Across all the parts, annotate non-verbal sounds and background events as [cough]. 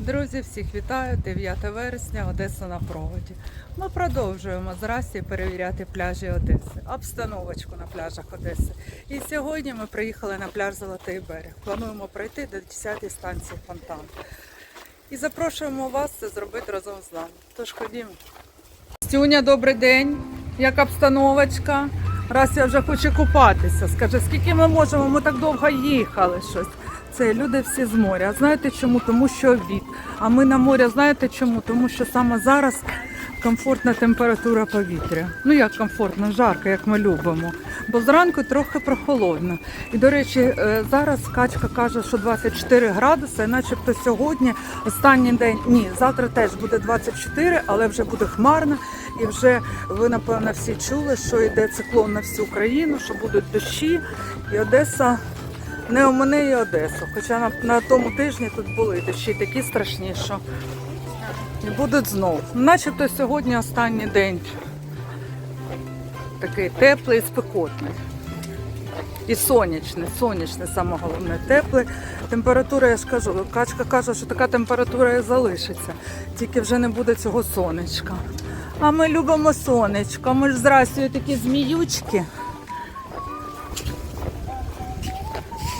Друзі, всіх вітаю! 9 вересня, Одеса на проводі. Ми продовжуємо з перевіряти пляжі Одеси, обстановочку на пляжах Одеси. І сьогодні ми приїхали на пляж Золотий берег. Плануємо пройти до 10-ї станції Фонтан. І запрошуємо вас це зробити разом з нами. Тож ходімо. Стюня, добрий день. Як обстановочка? Раз я вже хочу купатися. Скажи, скільки ми можемо? Ми так довго їхали щось. Це люди всі з моря. Знаєте чому? Тому що обід. А ми на морі, знаєте чому? Тому що саме зараз комфортна температура повітря. Ну як комфортно, жарко, як ми любимо. Бо зранку трохи прохолодно. І до речі, е, зараз качка каже, що 24 градуси, начебто сьогодні останній день. Ні, завтра теж буде 24, але вже буде хмарно. І вже ви напевно всі чули, що йде циклон на всю Україну, що будуть дощі, і Одеса не омине і Одесу. Хоча на, на тому тижні тут були дощі такі страшні, що будуть знов. Начебто сьогодні останній день такий теплий спекотний. І сонячний, сонячний, саме головне, теплий. Температура, я ж кажу, качка каже, що така температура і залишиться, тільки вже не буде цього сонечка. А ми любимо сонечко. Ми ж з Расією такі зміючки.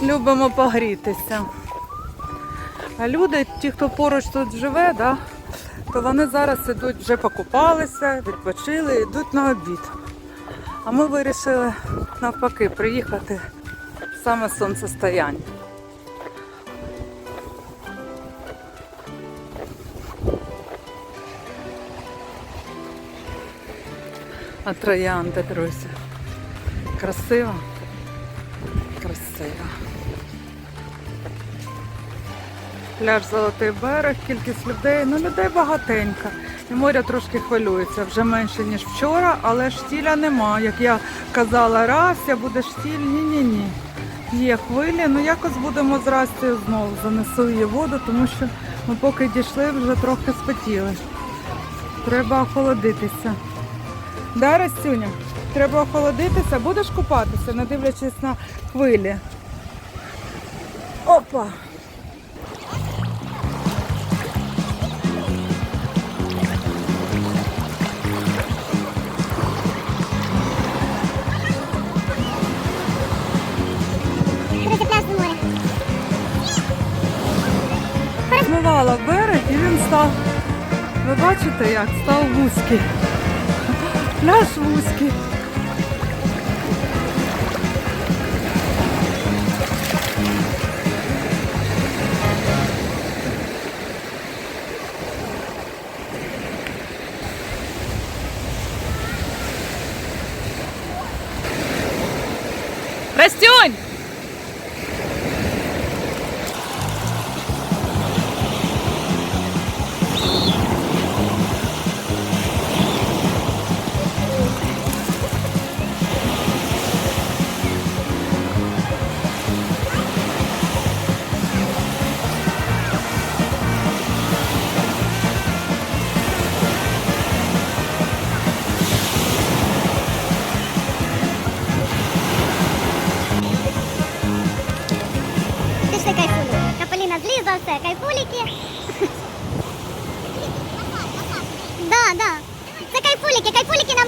Любимо погрітися. А люди, ті, хто поруч тут живе, да, то вони зараз ідуть, вже покупалися, відпочили, йдуть на обід. А ми вирішили навпаки приїхати саме сонцестояння. А троянди, друзі. Красиво. Красиво. Пляж Золотий берег, кількість людей, ну людей багатенько. І море трошки хвилюється, вже менше, ніж вчора, але штіля нема. Як я казала, Рася, буде штіль, ні-ні-ні. Є хвилі, ну якось будемо з Растю знову. Занесу її воду, тому що ми поки дійшли, вже трохи спотіли. Треба охолодитися. Да, Растюня? Треба охолодитися, будеш купатися, не дивлячись на хвилі. Опа! Змивала берег і він став. Ви бачите, як став вузький. Пляж вузький.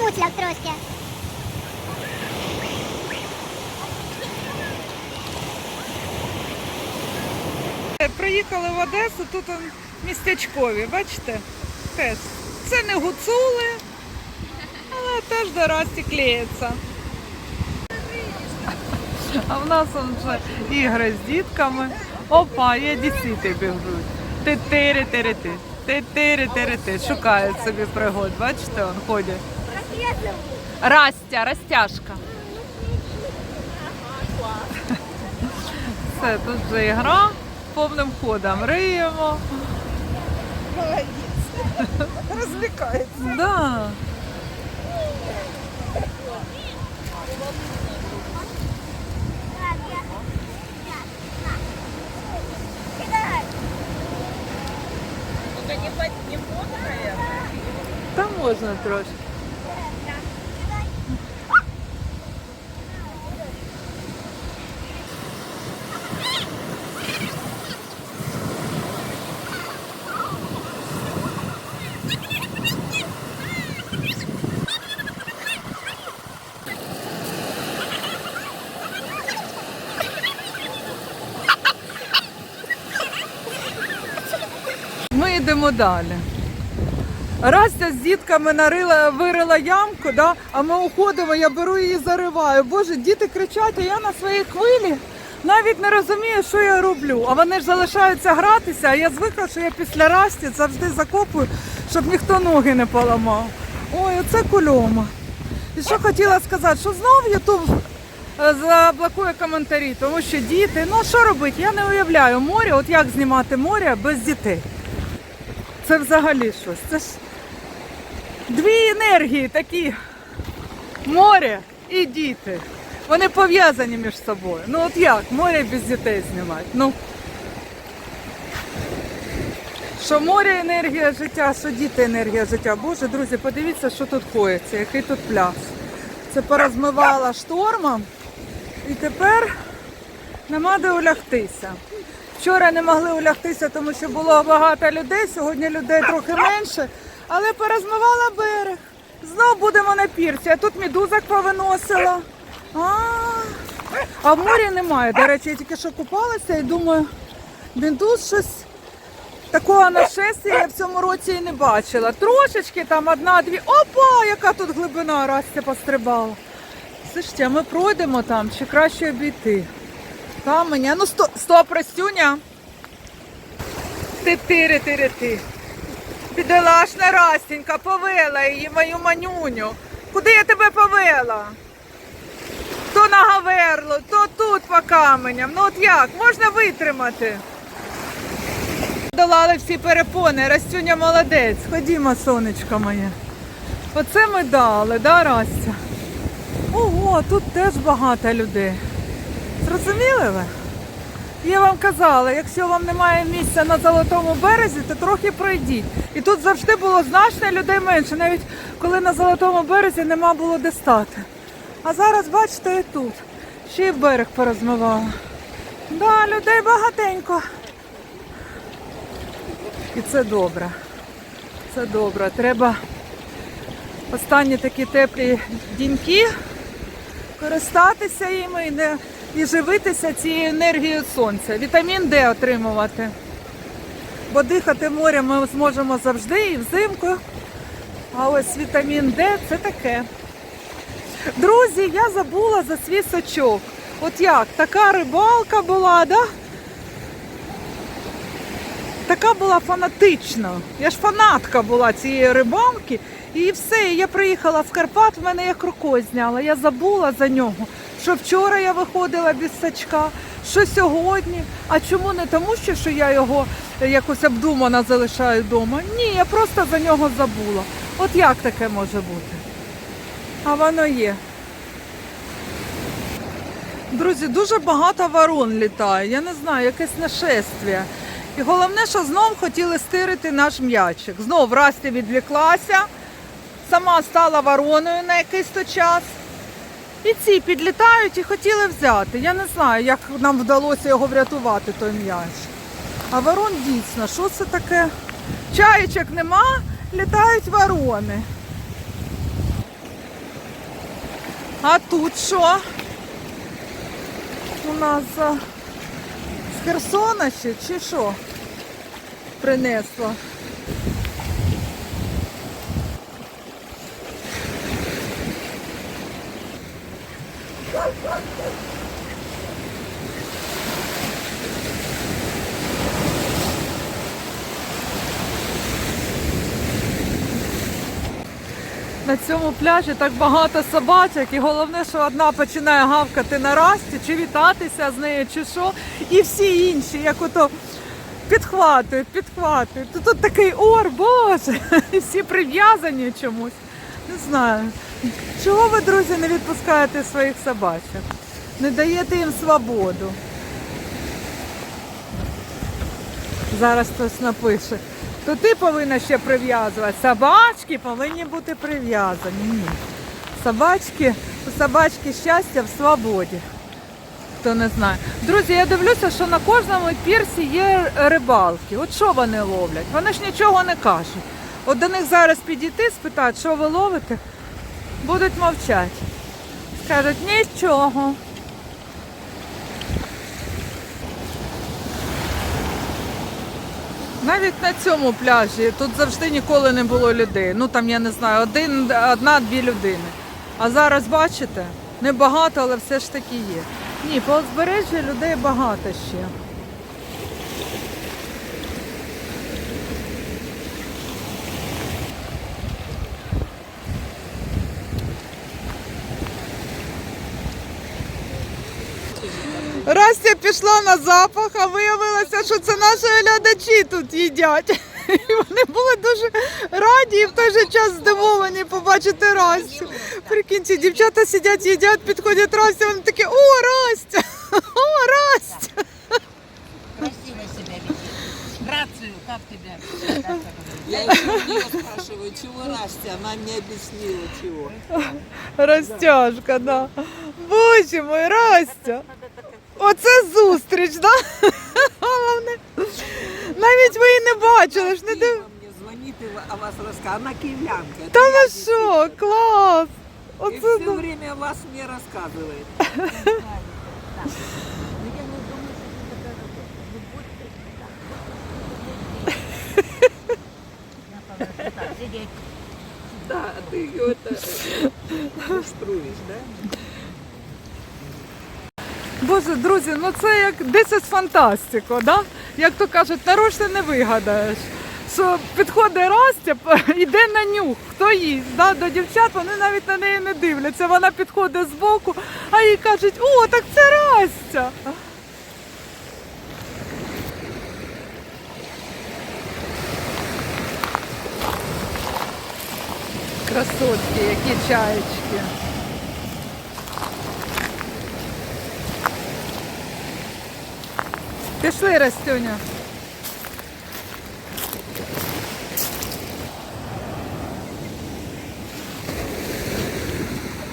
Кайфуліки трошки. Приїхали в Одесу, тут он містечкові, бачите? Теж. Це не гуцули, але теж до Расті клеїться. А в нас вже ігри з дітками. Опа, і одесіти бігають. Ти-тири-тири-ти. Ти-тири-тири-ти. Шукають собі пригод. Бачите, он ходять. Растя, розтяжка. Все, тут вже ігра повним ходом. Риємо. Развлекается. Да. Не, не мокрая. Та можна трошки. ми йдемо далі. Растя з дітками нарила, вирила ямку, да? а ми уходимо, я беру її зариваю. Боже, діти кричать, а я на своїй хвилі навіть не розумію, що я роблю. А вони ж залишаються гратися, а я звикла, що я після Расті завжди закопую, щоб ніхто ноги не поламав. Ой, оце кульома. І що хотіла сказати, що знову Ютуб е, заблокує коментарі, тому що діти, ну що робити, я не уявляю море, от як знімати море без дітей. Це взагалі щось. Це ж дві енергії такі. Море і діти. Вони пов'язані між собою. Ну от як? Море без дітей знімати. Ну. Що море енергія життя, що діти енергія життя. Боже, друзі, подивіться, що тут коїться, який тут пляж. Це порозмивала штормом. І тепер нема де улягтися. Вчора не могли улягтися, тому що було багато людей, сьогодні людей трохи менше, але порозмивала берег. Знов будемо на пірці, а тут медузок повиносила. А, а в морі немає. До речі, я тільки що купалася і думаю, медуз щось такого нашестя я в цьому році і не бачила. Трошечки там одна-дві. Опа, яка тут глибина, Растя пострибала. Слушайте, а ми пройдемо там чи краще обійти? Каменя, ну стоп, стоп, Растюня. Ти тири тири ти. Бідолашна Растенька, повела її, мою манюню. Куди я тебе повела? То на Гаверло, то тут по каменям. Ну от як? Можна витримати. Долали всі перепони, Растюня молодець. Ходімо, сонечко моє. Оце ми дали, да, Растя? Ого, тут теж багато людей. Зрозуміли ви? Я вам казала, якщо вам немає місця на золотому березі, то трохи пройдіть. І тут завжди було значно людей менше, навіть коли на золотому березі нема було де стати. А зараз, бачите, і тут. Ще й берег порозмивало. Да, людей багатенько. І це добре. Це добре. Треба останні такі теплі діньки користатися їми і, не, і живитися цією енергією сонця. Вітамін Д отримувати. Бо дихати морем ми зможемо завжди і взимку. А ось вітамін Д це таке. Друзі, я забула за свій сачок. От як, така рибалка була, да? Така була фанатична. Я ж фанатка була цієї рибалки. І все, я приїхала в Карпат, в мене як рукою зняла. Я забула за нього, що вчора я виходила без сачка, що сьогодні. А чому не тому, що, я його якось обдумано залишаю вдома? Ні, я просто за нього забула. От як таке може бути? А воно є. Друзі, дуже багато ворон літає. Я не знаю, якесь нашествие. І головне, що знов хотіли стирити наш м'ячик. Знов Расті відвіклася, сама стала вороною на якийсь то час. І ці підлітають і хотіли взяти. Я не знаю, як нам вдалося його врятувати, той м'яч. А ворон дійсно, що це таке? Чаєчок нема, літають ворони. А тут що? У нас з Херсона ще чи що принесло? На цьому пляжі так багато собачок, і головне, що одна починає гавкати на расті, чи вітатися з нею, чи що, і всі інші, як ото підхватують, підхватують. Тут, тут такий ор, боже, і [laughs] всі прив'язані чомусь. Не знаю. Чого ви, друзі, не відпускаєте своїх собачок? Не даєте їм свободу. Зараз хтось напише. То ти повинна ще прив'язувати. Собачки повинні бути прив'язані. Ні. Собачки, собачки щастя в свободі. Хто не знає. Друзі, я дивлюся, що на кожному пірсі є рибалки. От що вони ловлять? Вони ж нічого не кажуть. От до них зараз підійти, спитати, що ви ловите, будуть мовчати. Скажуть, нічого. Навіть на цьому пляжі тут завжди ніколи не було людей. Ну там я не знаю, один, одна-дві людини. А зараз бачите, небагато, але все ж таки є. Ні, по узбережжю людей багато ще. Растя пішла на запах, а виявилося, що це наші глядачі тут їдять. І вони були дуже раді і в той же час здивовані побачити Растю. Прикиньте, дівчата сидять, їдять, підходять Растя, вони такі, о, Растя! О, Растя! Красиво себя веди. Грацию, как тебя? Я нее спрашиваю, чего Настя? Она мне объяснила, чего. Растяжка, да. Боже мой, Растя! Оце зустріч, да? Головне. Навіть ви її не бачили ж, не див... Киева мне звонит и о вас рассказывает. Она киевлянка. Та Это я ви здесь що, клас! И Оце все да. время о вас мне рассказывает. Да, ты ее это муштруешь, да? Боже, друзі, ну це як 10 фантастико, да? Як то кажуть, нарочно не вигадаєш. Що підходить Растя, [laughs] йде на нюх, хто їсть. Да? До дівчат вони навіть на неї не дивляться. Вона підходить збоку, а їй кажуть, о, так це Растя. Красотки, які чаєчки. Пішли, Растюня.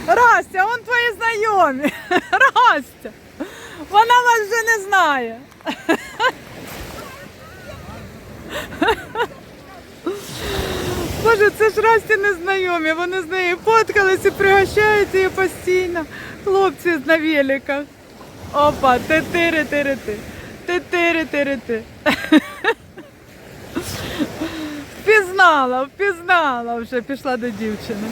Растя, вон твої знайомі. [laughs] Растя. Вона вас вже не знає. [laughs] Боже, це ж Расті незнайомі. Вони з нею фоткались і пригощають її постійно. Хлопці на великах. Опа, ти-тири-тири-ти. Ти-тири-тири-ти. Впізнала, впізнала вже, пішла до дівчини.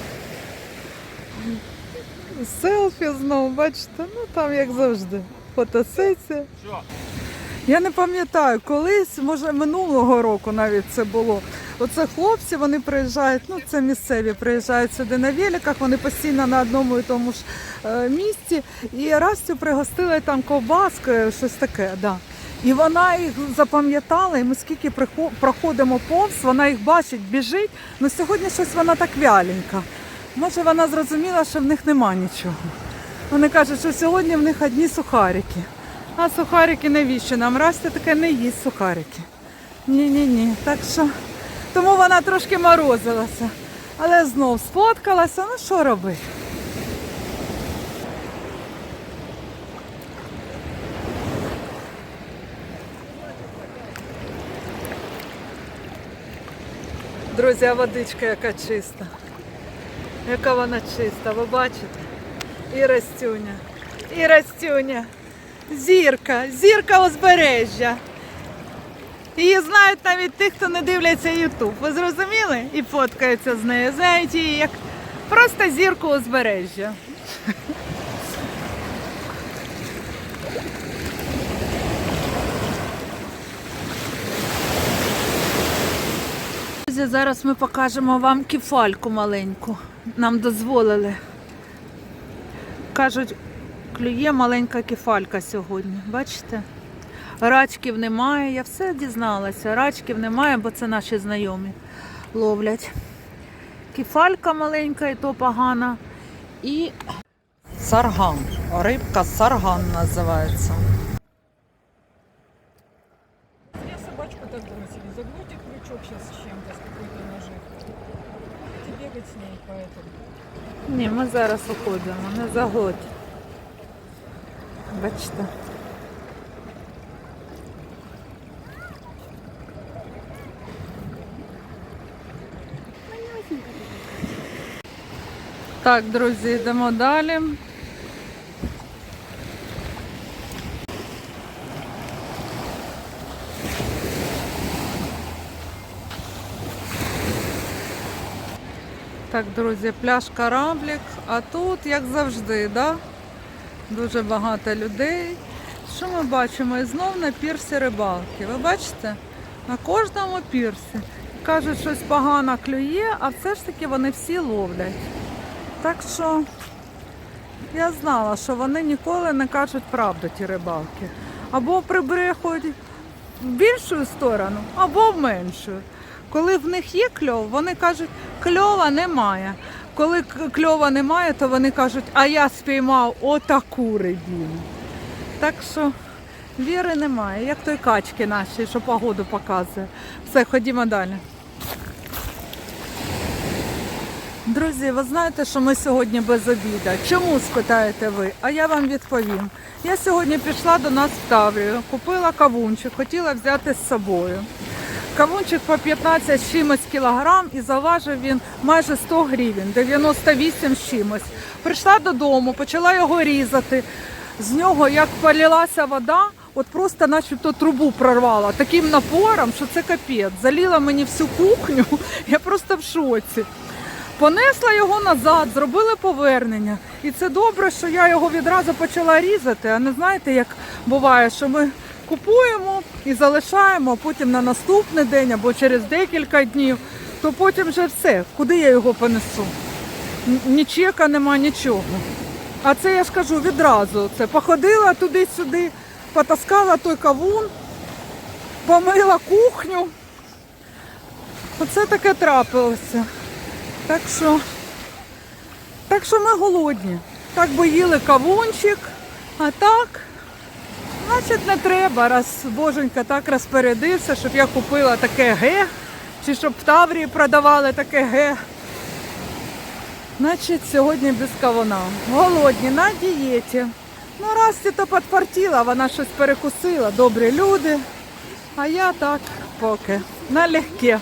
Селфі знову, бачите, ну там як завжди. Фотосесія. Я не пам'ятаю, колись, може минулого року навіть це було. Оце хлопці, вони приїжджають, ну це місцеві, приїжджають сюди на великах, вони постійно на одному і тому ж е, місці. І Растю пригостили там ковбаскою, щось таке, да. І вона їх запам'ятала, і ми скільки проходимо повз, вона їх бачить, біжить. Ну сьогодні щось вона так вяленька. Може, вона зрозуміла, що в них нема нічого. Вони кажуть, що сьогодні в них одні сухарики. А сухарики навіщо? Нам Растя таке не їсть сухарики. Ні-ні-ні. Так що тому вона трошки морозилася. Але знов сфоткалася, ну що робити? Друзі, а водичка яка чиста. Яка вона чиста, ви бачите? І Растюня, і Растюня. Зірка, зірка узбережжя. Її знають навіть ті, хто не дивляться Ютуб. Ви зрозуміли? І фоткаються з нею. Знають її як просто зірку узбережжя. Друзі, зараз ми покажемо вам кефальку маленьку. Нам дозволили. Кажуть, клює маленька кефалька сьогодні. Бачите? Рачків немає, я все дізналася. Рачків немає, бо це наші знайомі ловлять. Кефалька маленька і то погана. І сарган. Рибка сарган називається. Ні, ми зараз уходимо, не загодь. Бачите. Так, друзі, йдемо далі. Так, друзі, пляж Кораблік, а тут, як завжди, да? дуже багато людей. Що ми бачимо? І знов на пірсі рибалки. Ви бачите? На кожному пірсі. Кажуть, щось погано клює, а все ж таки вони всі ловлять. Так що я знала, що вони ніколи не кажуть правду, ті рибалки. Або прибрехують в більшу сторону, або в меншу. Коли в них є кльов, вони кажуть, кльова немає. Коли кльова немає, то вони кажуть, а я спіймав отаку рибину. Так що віри немає, як той качки наші, що погоду показує. Все, ходімо далі. Друзі, ви знаєте, що ми сьогодні без обіда. Чому спитаєте ви? А я вам відповім. Я сьогодні пішла до нас в Таврію, купила кавунчик, хотіла взяти з собою. Кавунчик по 15 з чимось кілограм і заважив він майже 100 гривень, 98 з чимось. Прийшла додому, почала його різати. З нього як полилася вода, от просто начебто трубу прорвала таким напором, що це капець. Заліла мені всю кухню, [laughs] я просто в шоці. Понесла його назад, зробили повернення. І це добре, що я його відразу почала різати. А не знаєте, як буває, що ми купуємо і залишаємо, а потім на наступний день або через декілька днів, то потім вже все. Куди я його понесу? Ні чека нема, нічого. А це я ж кажу відразу. Це походила туди-сюди, потаскала той кавун, помила кухню. Оце таке трапилося. Так що, так що ми голодні. Так би їли кавунчик, а так, значить, не треба, раз боженька так розпорядився, щоб я купила таке ге, чи щоб в Таврії продавали таке ге. Значить, сьогодні без кавуна. Голодні, на дієті. Ну, Расті то підпортіла, вона щось перекусила, добрі люди. А я так поки налегке.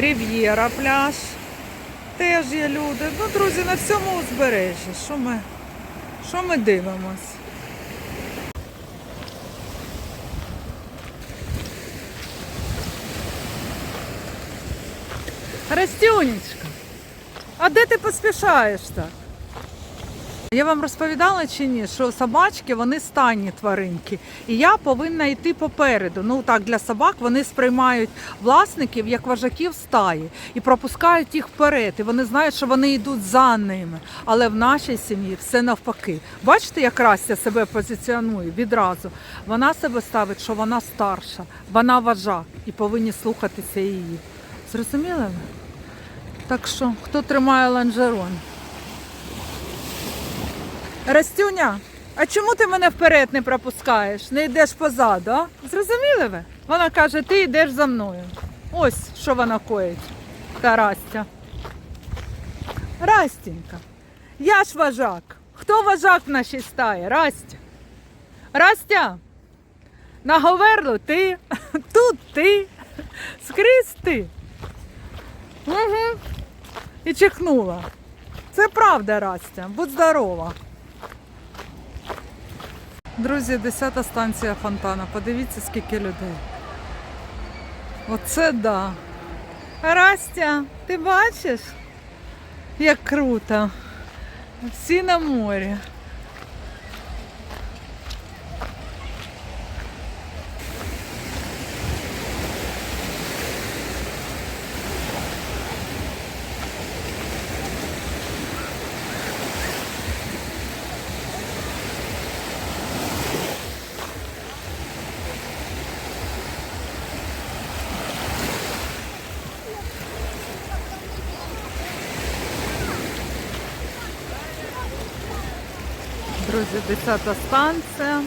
Рів'єра пляж. Теж є люди. Ну, друзі, на всьому узбережжі. Що ми, що ми дивимось? Растюнечка, а де ти поспішаєш так? Я вам розповідала чи ні, що собачки вони станні тваринки, і я повинна йти попереду. Ну так для собак вони сприймають власників як вожаків стаї і пропускають їх вперед. І вони знають, що вони йдуть за ними. Але в нашій сім'ї все навпаки. Бачите, як Растя себе позиціонує відразу. Вона себе ставить, що вона старша, вона вожак і повинні слухатися її. Зрозуміли? Так що, хто тримає ланжерон? Растюня, а чому ти мене вперед не пропускаєш? Не йдеш позаду, а? Зрозуміли ви? Вона каже, ти йдеш за мною. Ось що вона коїть, та Растя. Растінька, я ж вожак. Хто вожак в нашій стаї? Растя. Растя, на Говерлу ти, [laughs] тут ти, скрізь ти. Угу. І чихнула. Це правда, Растя. Будь здорова. Друзі, 10 станція фонтана. Подивіться, скільки людей. Оце да. Растя, ти бачиш? Як круто. Всі на морі. Друзі, 10 станція.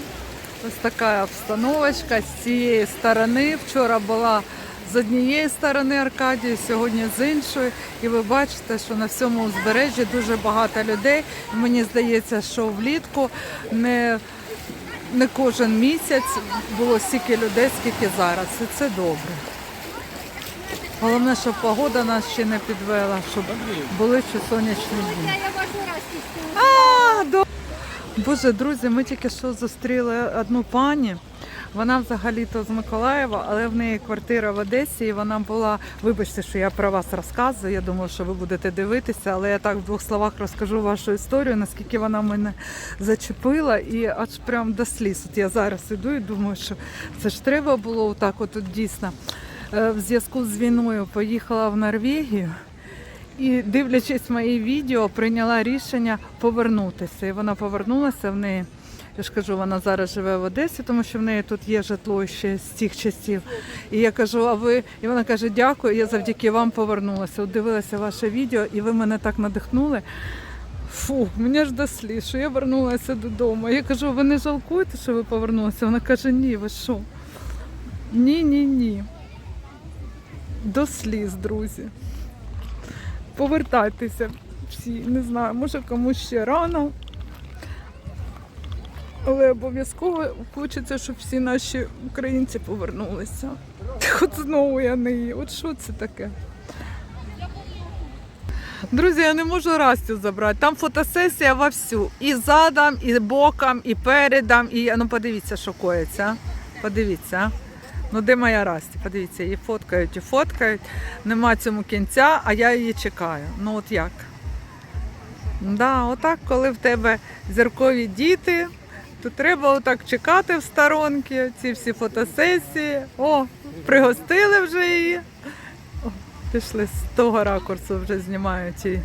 Ось така обстановочка з цієї сторони. Вчора була з однієї сторони Аркадії, сьогодні з іншої. І ви бачите, що на всьому узбережжі дуже багато людей. Мені здається, що влітку не, не кожен місяць було стільки людей, скільки зараз. І це добре. Головне, щоб погода нас ще не підвела, щоб були ще сонячні дні. А. Боже, друзі, ми тільки що зустріли одну пані. Вона взагалі-то з Миколаєва, але в неї квартира в Одесі, і вона була. Вибачте, що я про вас розказую. Я думаю, що ви будете дивитися, але я так в двох словах розкажу вашу історію, наскільки вона мене зачепила, і аж прям до сліз. От я зараз іду і думаю, що це ж треба було так, от, от дійсно. Е, В зв'язку з війною поїхала в Норвегію. І дивлячись мої відео, прийняла рішення повернутися. І вона повернулася в неї. Я ж кажу, вона зараз живе в Одесі, тому що в неї тут є житло ще з тих часів. І я кажу, а ви? І вона каже, дякую, я завдяки вам повернулася. Дивилася ваше відео, і ви мене так надихнули. Фу, мені ж до сліз, що я вернулася додому. Я кажу, ви не жалкуєте, що ви повернулися? Вона каже, ні, ви що? Ні, ні, ні. До сліз, друзі повертайтеся всі. Не знаю, може комусь ще рано. Але обов'язково хочеться, щоб всі наші українці повернулися. От знову я не її. От що це таке? Друзі, я не можу Растю забрати. Там фотосесія вовсю. І задом, і боком, і передом. І ну подивіться, що коїться. Подивіться. Ну де моя Расті? Подивіться, її фоткають і фоткають. Нема цьому кінця, а я її чекаю. Ну от як? Да, отак, коли в тебе зіркові діти, то треба отак чекати в сторонки, ці всі фотосесії. О, пригостили вже її. О, пішли з того ракурсу, вже знімають її.